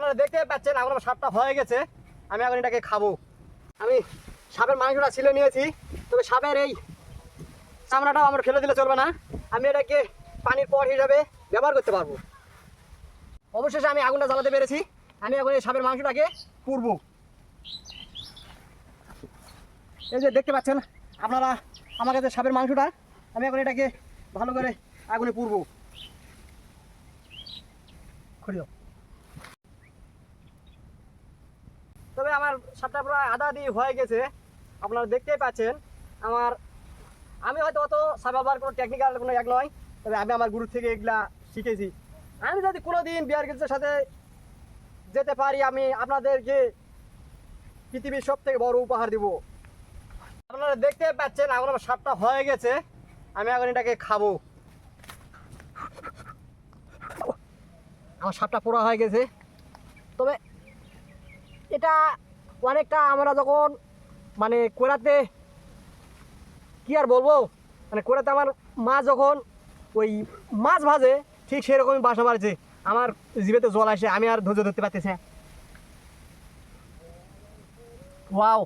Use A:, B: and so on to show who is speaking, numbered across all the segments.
A: আপনারা দেখতে পাচ্ছেন এখন আমার সাপটা হয়ে গেছে। আমি এখন এটাকে খাব। আমি সাপের মাংসটা ছিলে নিয়েছি, তবে সাপের এই চামড়াটাও আমার ফেলে দিলে চলবে না। আমি এটাকে পানির পর হিসাবে ব্যবহার করতে পারব। অবশেষে আমি আগুনটা জ্বালাতে পেরেছি। আমি এখন এই সাপের মাংসটাকে পুরবো এই যে দেখতে পাচ্ছেন, আপনারা আমার কাছে সাপের মাংসটা, আমি এখন এটাকে ভালো করে আগুনে পুরবো খুলে তবে আমার সাপটা প্রায় আধা দিয়ে হয়ে গেছে। আপনারা দেখতেই পাচ্ছেন, আমার আমি হয়তো অত সাপ কোনো টেকনিক্যাল কোনো এক নয়, তবে আমি আমার গুরু থেকে এগুলা শিখেছি। আমি যদি কোনো দিন বিয়ার গিলসের সাথে যেতে পারি, আমি আপনাদেরকে পৃথিবীর সব থেকে বড় উপহার দিব। আপনারা দেখতে পাচ্ছেন আমার সাপটা হয়ে গেছে। আমি এখন এটাকে খাব। আমার সাপটা পোড়া হয়ে গেছে। তবে এটা অনেকটা আমরা যখন মানে কোরাতে, কি আর বলব? মানে কোরাতে আমার মা যখন ওই মাছ ভাজে, ঠিক সেরকমই বাসা বাড়ছে। আমার জিভেতে জল আসে, আমি আর ধৈর্য ধরতে পারতেছি ওয়াও।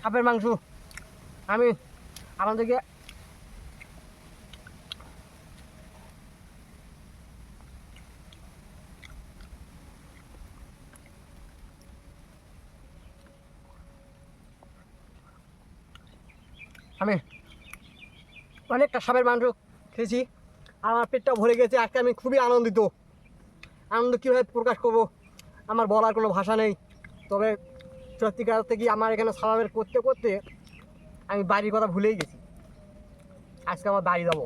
A: সাপের মাংস। আমি আপনাদেরকে আমি অনেকটা সাপের মাংস খেয়েছি, আমার পেটটা ভরে গেছে, আজকে আমি খুবই আনন্দিত। আনন্দ কীভাবে প্রকাশ করব, আমার বলার কোনো ভাষা নেই। তবে সত্যিকার থেকে আমার এখানে স্বাভাবিক করতে করতে আমি বাড়ির কথা ভুলেই গেছি। আজকে আমার বাড়ি যাব।